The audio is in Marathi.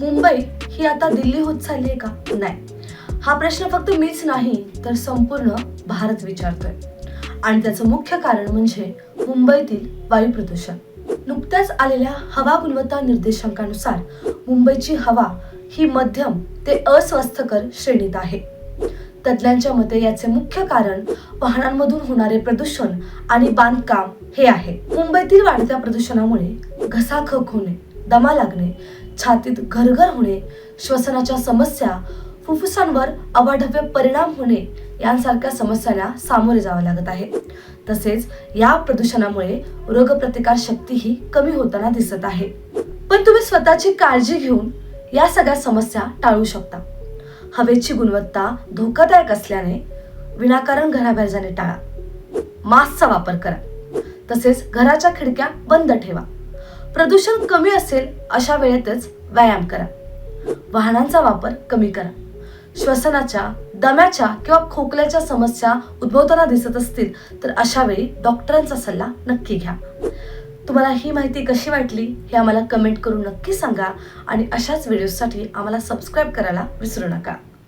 मुंबई ही आता दिल्ली होत चालली आहे का? नाही. हा प्रश्न फक्त मीच नाही तर संपूर्ण भारत विचारतोय. आणि त्याचं मुख्य कारण म्हणजे मुंबईतील वायू प्रदूषण. नुकत्याच आलेल्या हवा गुणवत्ता निर्देशांकानुसार मुंबईची हवा ही मध्यम ते अस्वस्थकर श्रेणीत आहे. तज्ज्ञांच्या मते याचे मुख्य कारण वाहनांमधून होणारे प्रदूषण आणि बांधकाम हे आहे. मुंबईतील वाढत्या प्रदूषणामुळे घसाखक होणे दमा लागणे छातीत घरघर होणे श्वसनाच्या समस्या फुफ्फुसांवर अवाढव्य परिणाम होणे यांसारख्या समस्यांना सामोरे जावे लागत आहे. तसेच या प्रदूषणामुळे रोगप्रतिकार शक्तीही कमी होताना दिसत आहे. पण तुम्ही स्वतःची काळजी घेऊन या सगळ्या समस्या टाळू शकता. हवेची गुणवत्ता धोकादायक असल्याने विनाकारण घराबाहेर जाणे टाळा. मास्कचा वापर करा. तसेच घराच्या खिडक्या बंद ठेवा. प्रदूषण कमी असेल अशा वेळेतच व्यायाम करा. वाहनांचा वापर कमी करा. श्वसनाच्या दम्याच्या किंवा खोकल्याच्या समस्या उद्भवताना दिसत असतील तर अशा वेळी डॉक्टरांचा सल्ला नक्की घ्या. तुम्हाला ही माहिती कशी वाटली हे आम्हाला कमेंट करून नक्की सांगा आणि अशाच व्हिडिओसाठी आम्हाला सबस्क्राईब करायला विसरू नका.